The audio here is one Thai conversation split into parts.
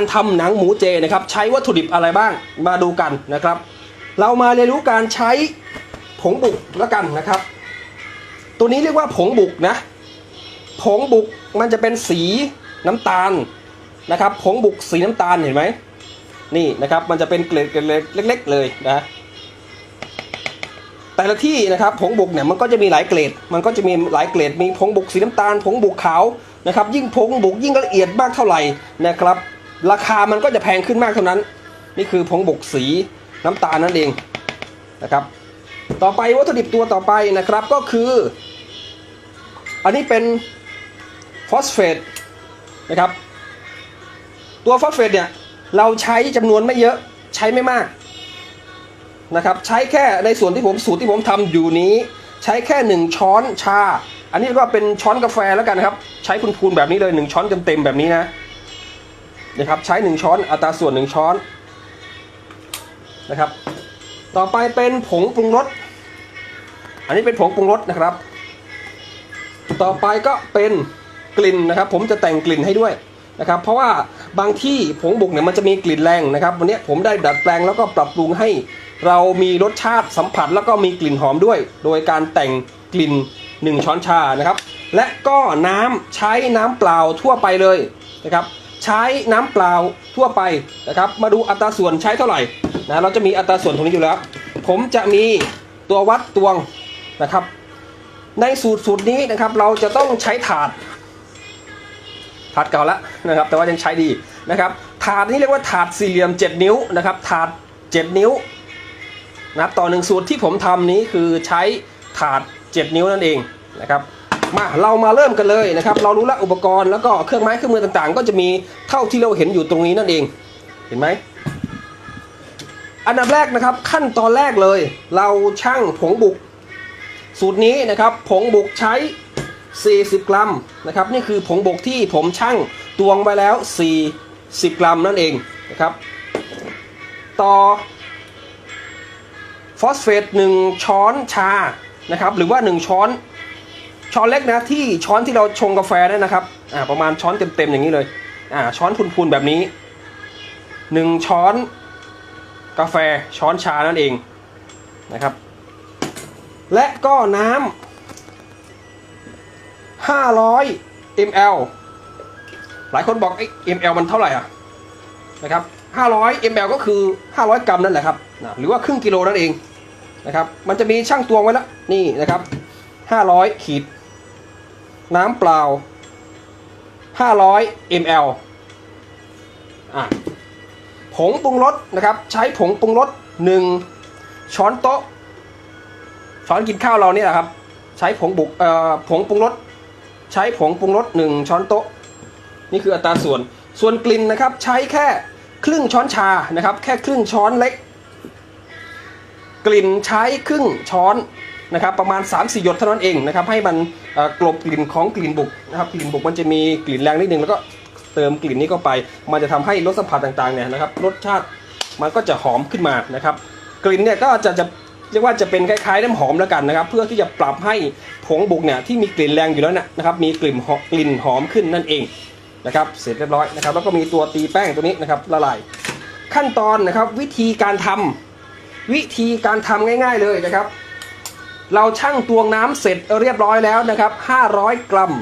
การทำหนังหมูเจนะครับใช้วัตถุดิบอะไรบ้างมาดูกันนะครับ เรามาเรียนรู้การใช้ผงบุกแล้วกันนะครับ ตัวนี้เรียกว่าผงบุกนะ ผงบุกมันจะเป็นสีน้ำตาลนะครับผงบุกสีน้ำตาลเห็นไหมนี่นะครับมันจะเป็นเกล็ดเล็ก ๆ เลยนะแต่ละที่นะครับผงบุกเนี่ยมันก็จะมีหลายเกรด มันก็จะมีหลายเกรด มีผงบุกสีน้ำตาล ผงบุกขาวนะครับ ยิ่งผงบุกยิ่งละเอียดมากเท่าไหร่นะครับ ราคามันก็จะแพงขึ้นมากเท่านั้น นี่คือผงบกสีน้ำตาลนั่นเองนะครับ ต่อไปวัตถุดิบตัวต่อไปนะครับก็คือ อันนี้เป็นฟอสเฟตนะครับ ตัวฟอสเฟตเนี่ยเราใช้จำนวนไม่เยอะใช้ไม่มากนะครับใช้แค่ในส่วนที่ผมสูตรที่ผมทำอยู่นี้ ใช้แค่ 1 ช้อนชา อันนี้ก็เป็นช้อนกาแฟแล้วกันนะครับ ใช้คูณๆแบบนี้เลย 1 ช้อนเต็มๆแบบนี้นะ นะครับใช้ 1 ช้อนอัตราส่วน 1 ช้อนนะครับ ต่อไปเป็นผงปรุงรสอันนี้เป็นผงปรุงรสนะครับ ต่อไปก็เป็นกลิ่นนะครับ ผมจะแต่งกลิ่นให้ด้วยนะครับ เพราะว่าบางที่ผงบุกเนี่ยมันจะมีกลิ่นแรงนะครับ วันนี้ผมได้ดัดแปลงแล้วก็ปรับปรุงให้เรามีรสชาติสัมผัสแล้วก็มีกลิ่นหอมด้วย โดยการแต่งกลิ่น 1 ช้อนชานะครับ และก็น้ำใช้น้ำเปล่าทั่วไปเลยนะครับ ใช้น้ำเปล่าทั่วไปนะครับ มาดูอัตราส่วนใช้เท่าไหร่นะเราจะมีอัตราส่วนตรงนี้อยู่แล้ว ผมจะมีตัววัดตวงนะครับ ในสูตรสูตรนี้นะครับ เราจะต้องใช้ถาดถาดเก่าแล้วนะครับ แต่ว่ายังใช้ดีนะครับ ถาดนี้เรียกว่าถาดสี่เหลี่ยม 7 นิ้วนะครับ ถาด 7 นิ้วนะครับต่อหนึ่งสูตรที่ผมทำนี้คือใช้ถาด 7 นิ้วนั่นเองนะครับ มาเรามาเริ่มกันเลยนะครับ เรารู้แล้วอุปกรณ์แล้วก็เครื่องไม้เครื่องมือต่างๆ ก็จะมีเท่าที่เราเห็นอยู่ตรงนี้นั่นเอง เห็นไหมอันดับแรกนะครับขั้นตอนแรกเลย เราชั่งผงบุก สูตรนี้นะครับผงบุกใช้ 40 กรัมนะครับนี่คือผงบุกที่ผมชั่งตวงไปแล้ว 40 กรัมนั่นเองนะครับ ต่อฟอสเฟต1ช้อนชานะครับหรือว่า 1 ช้อน ช้อนเล็กนะที่ช้อนที่เราชงกาแฟได้นะครับอ่าประมาณช้อนเต็มๆอย่างนี้เลยอ่าช้อนพูนๆแบบนี้1ช้อนกาแฟช้อนชานั่นเองนะครับ และก็น้ำ500 ml หลายคนบอกไอ้ ml มันเท่าไหร่อะนะครับ500 ml ก็คือ 500 กรัมนั่นแหละครับนะหรือว่าครึ่งกิโลนั่นเองนะครับ มันจะมีช่างตวงไว้แล้วนี่นะครับ 500 ขีด น้ำเปล่า 500 ml อะผงปรุงรสนะครับ ใช้ผงปรุงรส1ช้อนโต๊ะ ช้อนกินข้าวเราเนี่ยแหละครับ ใช้ผงบุกเอ่อผงปรุงรสใช้ผงปรุงรส1ช้อนโต๊ะ นี่คืออัตราส่วน ส่วนกลิ่นนะครับใช้แค่ครึ่งช้อนชานะครับ แค่ครึ่งช้อนเล็ก กลิ่นใช้ครึ่งช้อน นะครับประมาณ 3-4 หยดเท่านั้นเองนะครับให้มันกลบกลิ่นของกลิ่นบุกนะครับกลิ่นบุกมันจะมีกลิ่นแรงนิดนึงแล้วก็เติมกลิ่นนี้เข้าไป มันจะทำให้รสสัมผัสต่างๆเนี่ยนะครับรสชาติมันก็จะหอมขึ้นมานะครับกลิ่นเนี่ยก็จะจะเรียกว่าจะเป็นคล้ายๆน้ำหอมแล้วกันนะครับ เพื่อที่จะปรับให้ผงบุกเนี่ยที่มีกลิ่นแรงอยู่แล้วนยนะครับมีกลิ่นหอมกลิ่นหอมขึ้นนั่นเองนะครับเสร็จเรียบร้อยนะครับแล้วก็มีตัวตีแป้งตัวนี้นะครับละลายขั้นตอนนะครับวิธีการทำวิธีการทำง่าย ๆเลยนะครับ เราชั่งตวงน้ำเสร็จเรียบร้อยแล้วนะครับ 500 กรัม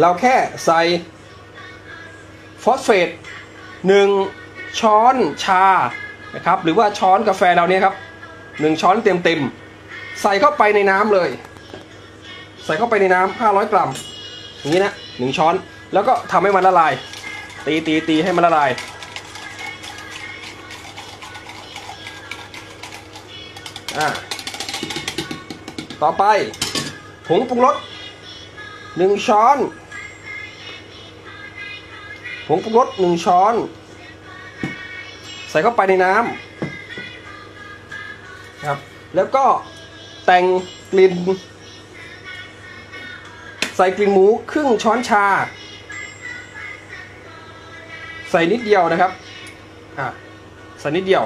เราแค่ใส่ฟอสเฟต1 ช้อนชานะครับหรือว่าช้อนกาแฟเราเนี่ยครับ 1 ช้อนเต็มๆใส่เข้าไปในน้ำเลย ใส่เข้าไปในน้ำ500 กรัม อย่างนี้นะ1ช้อนแล้วก็ทำให้มันละลาย ตีตีตีให้มันละลายอ่า ต่อไปผงปรุงรสหนึ่งช้อนผงปรุงรสหนึ่งช้อน ใส่เข้าไปในน้ำครับ แล้วก็แต่งกลิ่น ใส่กลิ่นหมูครึ่งช้อนชา ใส่นิดเดียวนะครับอะใส่นิดเดียว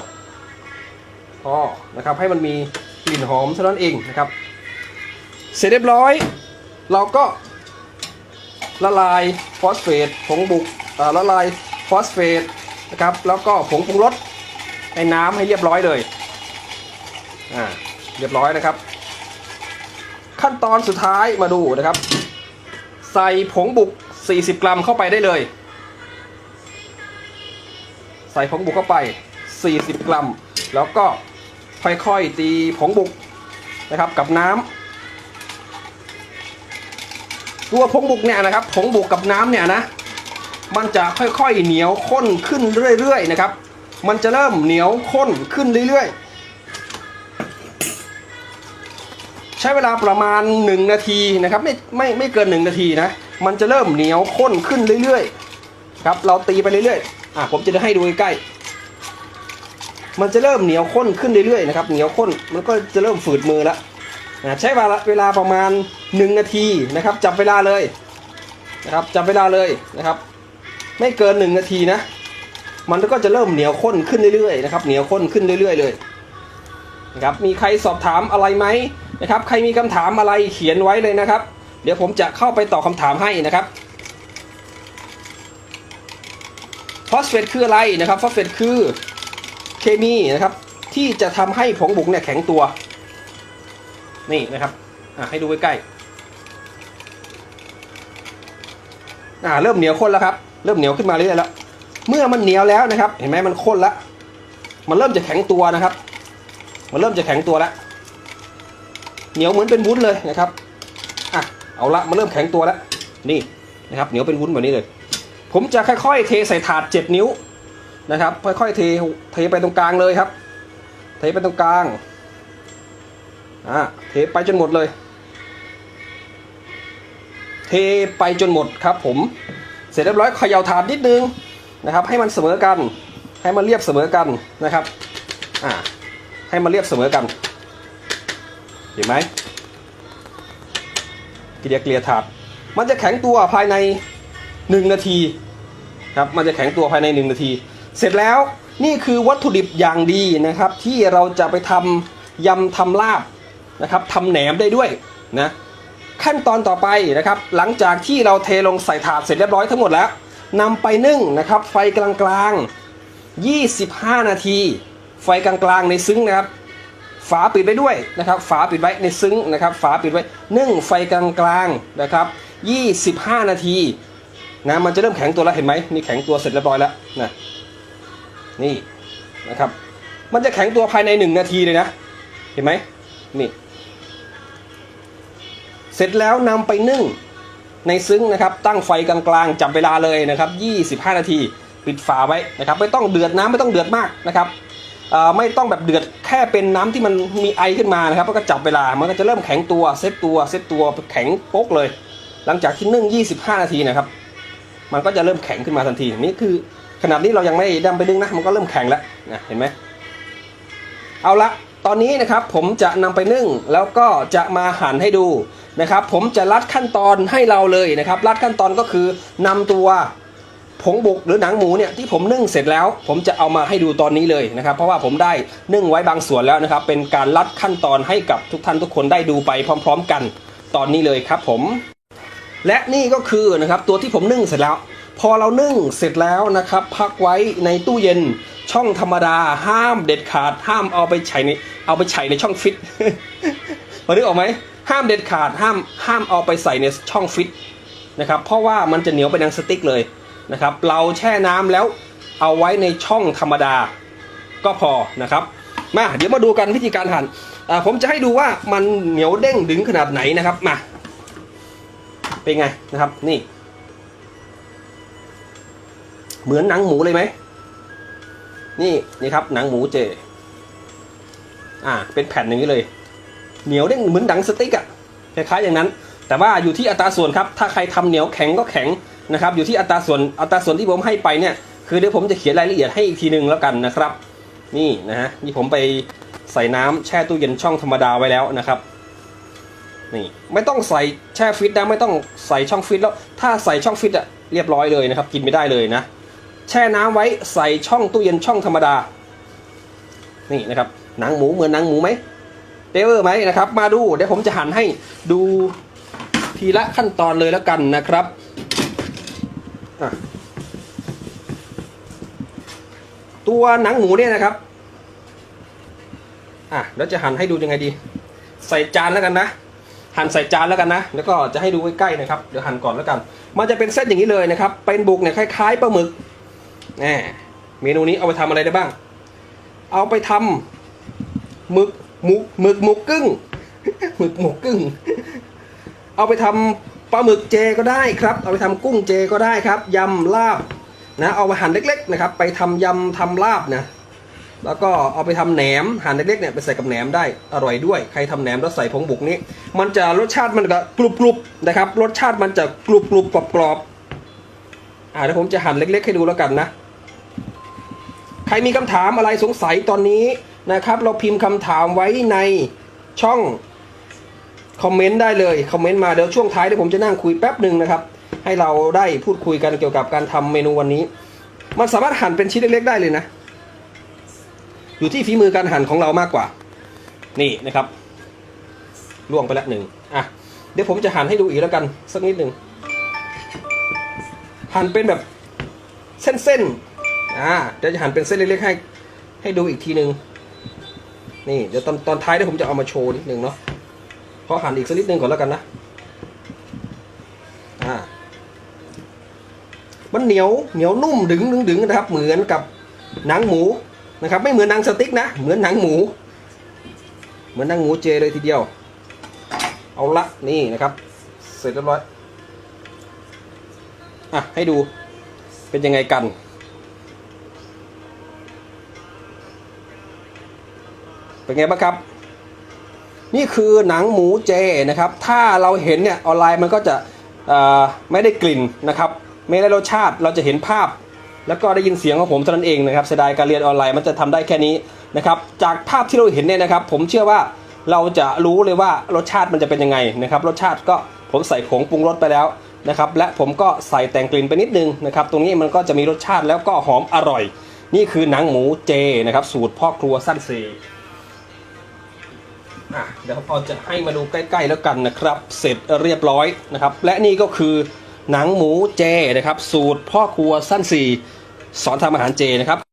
พอนะครับให้มันมีกลิ่นหอมเท่านั้นเองนะครับ เสร็จเรียบร้อย เราก็ละลายฟอสเฟตผงบุกอ่าละลายฟอสเฟตนะครับแล้วก็ผงปรุงรสในน้ำให้เรียบร้อยเลยอ่าเรียบร้อยนะครับ ขั้นตอนสุดท้ายมาดูนะครับ ใส่ผงบุก 40 กรัมเข้าไปได้เลย ใส่ผงบุกเข้าไป 40 กรัม แล้วก็ค่อยๆตีผงบุกนะครับกับน้ำ ตัวผงบุกเนี่ยนะครับผงบุกกับน้ำเนี่ยนะมันจะค่อยๆเหนียวข้นขึ้นเรื่อยๆนะครับ มันจะเริ่มเหนียวข้นขึ้นเรื่อยๆ ใช้เวลาประมาณ 1 นาทีนะครับไม่ไม่ไม่เกิน 1 นาทีนะ มันจะเริ่มเหนียวข้นขึ้นเรื่อยๆครับเราตีไปเรื่อยๆอะผมจะได้ให้ดูใกล้ๆมันจะเริ่มเหนียวข้นขึ้นเรื่อยๆนะครับเหนียวข้นมันก็จะเริ่มฝืดมือแล้ว นะใช้เวลาเวลาประมาณ 1 นาทีนะครับจับเวลาเลยนะครับจับเวลาเลยนะครับ ไม่เกิน 1 นาทีนะ มันก็จะเริ่มเหนียวข้นขึ้นเรื่อยๆนะครับเหนียวข้นขึ้นเรื่อย ๆ เลยนะครับมีใครสอบถามอะไรไหมนะครับ ใครมีคำถามอะไรเขียนไว้เลยนะครับ เดี๋ยวผมจะเข้าไปตอบคำถามให้นะครับฟอสเฟตคืออะไรนะครับฟอสเฟตคือเคมีนะครับที่จะทำให้ผงบุกเนี่ยแข็งตัว นี่นะครับอะให้ดูใกล้ๆอ่าเริ่มเหนียวข้นแล้วครับ เริ่มเหนียวขึ้นมาเรื่อยๆแล้ว เมื่อมันเหนียวแล้วนะครับ เห็นไหมมันข้นแล้วมันเริ่มจะแข็งตัวนะครับ มันเริ่มจะแข็งตัวแล้วเหนียวเหมือนเป็นวุ้นเลยนะครับอะเอาละมันเริ่มแข็งตัวแล้ว นี่นะครับ เหนียวเป็นวุ้นแบบนี้เลย ผมจะค่อยๆ เทใส่ถาดเจ็ดนิ้วนะครับ ค่อยๆเทเทไปตรงกลางเลยครับ เทไปตรงกลาง อะเทไปจนหมดเลย เทไปจนหมดครับผม เสร็จเรียบร้อยเขย่าถาดนิดนึงนะครับ ให้มันเสมอกัน ให้มันเรียบเสมอกันนะครับอ่าให้มันเรียบเสมอกันเห็นไหมเกลียเกลียถาดมันจะแข็งตัวภายในหนึ่งนาทีครับมันจะแข็งตัวภายในหนึ่งนาที เสร็จแล้วนี่คือวัตถุดิบอย่างดีนะครับ ที่เราจะไปทำยำทำลาบ นะครับทำแหนมได้ด้วยนะขั้นตอนต่อไปนะครับ หลังจากที่เราเทลงใส่ถาดเสร็จเรียบร้อยทั้งหมดแล้วนำไปนึ่งนะครับ ไฟกลางๆ 25 นาที ไฟกลางๆในซึ้งนะครับ ฝาปิดไว้ด้วยนะครับ ฝาปิดไว้ในซึ้งนะครับ ฝาปิดไว้นึ่งไฟกลางๆนะครับ 25 นาทีนะมันจะเริ่มแข็งตัวแล้วเห็นไหมนี่แข็งตัวเสร็จเรียบร้อยแล้วนะนี่นะครับ มันจะแข็งตัวภายใน 1 นาทีเลยนะ เห็นไหมนี่ เสร็จแล้วนำไปนึ่งในซึ้งนะครับ ตั้งไฟกลางๆจับเวลาเลยนะครับ 25 นาที ปิดฝาไว้นะครับ ไม่ต้องเดือดน้ำไม่ต้องเดือดมากนะครับไม่ต้องแบบเดือดแค่เป็นน้ำที่มันมีไอขึ้นมานะครับก็จับเวลามันก็จะเริ่มแข็งตัวเซตตัวเซตตัวแข็งโป๊กเลย หลังจากที่นึ่ง 25 นาทีนะครับ มันก็จะเริ่มแข็งขึ้นมาทันทีนี่คือขนาดนี้เรายังไม่ดำไปนึ่งนะมันก็เริ่มแข็งแล้วนะเห็นไหมเอาละตอนนี้นะครับผมจะนำไปนึ่งแล้วก็จะมาหั่นให้ดู นะครับ ผมจะลัดขั้นตอนให้เราเลยนะครับลัดขั้นตอนก็คือนำตัวผงบุกหรือหนังหมูเนี่ยที่ผมนึ่งเสร็จแล้ว ผมจะเอามาให้ดูตอนนี้เลยนะครับ เพราะว่าผมได้นึ่งไว้บางส่วนแล้วนะครับ เป็นการลัดขั้นตอนให้กับทุกท่านทุกคนได้ดูไปพร้อม ๆ กันตอนนี้เลยครับผม และนี่ก็คือนะครับตัวที่ผมนึ่งเสร็จแล้ว พอเรานึ่งเสร็จแล้วนะครับ พักไว้ในตู้เย็นช่องธรรมดาห้ามเด็ดขาดห้ามเอาไปใส่ในเอาไปใส่ในช่องฟิตพอนึกออกไหม ห้ามเด็ดขาดห้ามห้ามเอาไปใส่ในช่องฟิตนะครับเพราะว่ามันจะเหนียวเป็นหนังสติ๊กเลยนะครับเราแช่น้ำแล้วเอาไว้ในช่องธรรมดาก็พอนะครับมาเดี๋ยวมาดูกันวิธีการหั่นอ่าผมจะให้ดูว่ามันเหนียวเด้งดึงขนาดไหนนะครับมาเป็นไงนะครับนี่ เหมือนหนังหมูเลยไหมนี่นี่ครับหนังหมูเจอ่าเป็นแผ่นอย่างนี้เลย เหนียวเด้งเหมือนหนังสติ๊กอะคล้ายๆอย่างนั้น แต่ว่าอยู่ที่อัตราส่วนครับ ถ้าใครทำเหนียวแข็งก็แข็งนะครับ อยู่ที่อัตราส่วนอัตราส่วนที่ผมให้ไปเนี่ยคือเดี๋ยวผมจะเขียนรายละเอียดให้อีกทีนึงแล้วกันนะครับ นี่นะฮะนี่ผมไปใส่น้ำแช่ตู้เย็นช่องธรรมดาไว้แล้วนะครับนี่ไม่ต้องใส่แช่ฟิตนะไม่ต้องใส่ช่องฟิตแล้ว ถ้าใส่ช่องฟิตอะเรียบร้อยเลยนะครับ กินไม่ได้เลยนะ แช่น้ำไว้ใส่ช่องตู้เย็นช่องธรรมดา นี่นะครับหนังหมูเหมือนหนังหมูไหม เปเวอร์ไหมนะครับ มาดูเดี๋ยวผมจะหั่นให้ดูทีละขั้นตอนเลยแล้วกันนะครับตัวหนังหมูเนี่ยนะครับอะแล้วจะหั่นให้ดูยังไงดี ใส่จานแล้วกันนะ หั่นใส่จานแล้วกันนะ แล้วก็จะให้ดูใกล้ๆนะครับ เดี๋ยวหั่นก่อนแล้วกัน มันจะเป็นเส้นอย่างนี้เลยนะครับ เป็นบุกเนี่ยคล้ายๆปลาหมึกแหมเมนูนี้เอาไปทำอะไรได้บ้าง เอาไปทำหมึก หมูหมึกหมูกึ้งหมึกหมูกึ้ง เอาไปทำปลาหมึกเจก็ได้ครับ เอาไปทำกุ้งเจก็ได้ครับยำลาบนะเอามาหั่นเล็กๆนะครับ ไปทำยำทำลาบนะแล้วก็เอาไปทำแหนมหั่นเล็กๆเนี่ยไปใส่กับแหนมได้อร่อยด้วย ใครทำแหนมแล้วใส่ผงบุกนี้ มันจะรสชาติมันก็กรุบๆนะครับ รสชาติมันจะกรุบๆกรอบๆอ่าเดี๋ยวผมจะหั่นเล็ก ๆ ให้ดูแล้วกันนะ ใครมีคำถามอะไรสงสัยตอนนี้ นะครับ เราพิมพ์คำถามไว้ในช่องคอมเมนต์ได้เลยคอมเมนต์มาเดี๋ยวช่วงท้ายเดี๋ยวผมจะนั่งคุยแป๊บหนึ่งนะครับ ให้เราได้พูดคุยกันเกี่ยวกับการทำเมนูวันนี้ มันสามารถหั่นเป็นชิ้นเล็กๆได้เลยนะ อยู่ที่ฝีมือการหั่นของเรามากกว่า นี่นะครับล่วงไปล้วหนึ่งอะเดี๋ยวผมจะหั่นให้ดูอีกแล้วกันสักนิดหนึ่งหั่นเป็นแบบเส้นๆอ่าเดี๋ยวจะหั่นเป็นเส้นเล็กๆให้ให้ดูอีกทีหนึ่ง นี่เดี๋ยวตอนตอนท้ายเดี๋ยวผมจะเอามาโชว์นิดนึงเนาะขอหั่นอีกสักนิดนึงก่อนแล้วกันนะอ่ามันเหนียวเหนียวนุ่มดึงดึงดึงนะครับ เหมือนกับหนังหมูนะครับ ไม่เหมือนหนังสติ๊กนะ เหมือนหนังหมู เหมือนหนังหมูเจเลยทีเดียว เอาละนี่นะครับ เสร็จเรียบร้อยอะให้ดูเป็นยังไงกัน เป็นไงบ้างครับ นี่คือหนังหมูเจนะครับ ถ้าเราเห็นเนี่ยออนไลน์มันก็จะไม่ได้กลิ่นนะครับ ไม่ได้รสชาติเราจะเห็นภาพ แล้วก็ได้ยินเสียงของผมเท่านั้นเองนะครับเสียดายการเรียนออนไลน์มันจะทำได้แค่นี้นะครับ จากภาพที่เราเห็นเนี่ยนะครับ ผมเชื่อว่าเราจะรู้เลยว่ารสชาติมันจะเป็นยังไงนะครับ รสชาติก็ผมใส่ผงปรุงรสไปแล้วนะครับ และผมก็ใส่แต่งกลิ่นไปนิดนึงนะครับ ตรงนี้มันก็จะมีรสชาติแล้วก็หอมอร่อย นี่คือหนังหมูเจนะครับ สูตรพ่อครัวสั้นเซ อะเดี๋ยวพอจะให้มาดูใกล้ๆแล้วกันนะครับ เสร็จเรียบร้อยนะครับ และนี่ก็คือหนังหมูเจนะครับ สูตรพ่อครัวสั้นสี่สอนทำอาหารเจนะครับ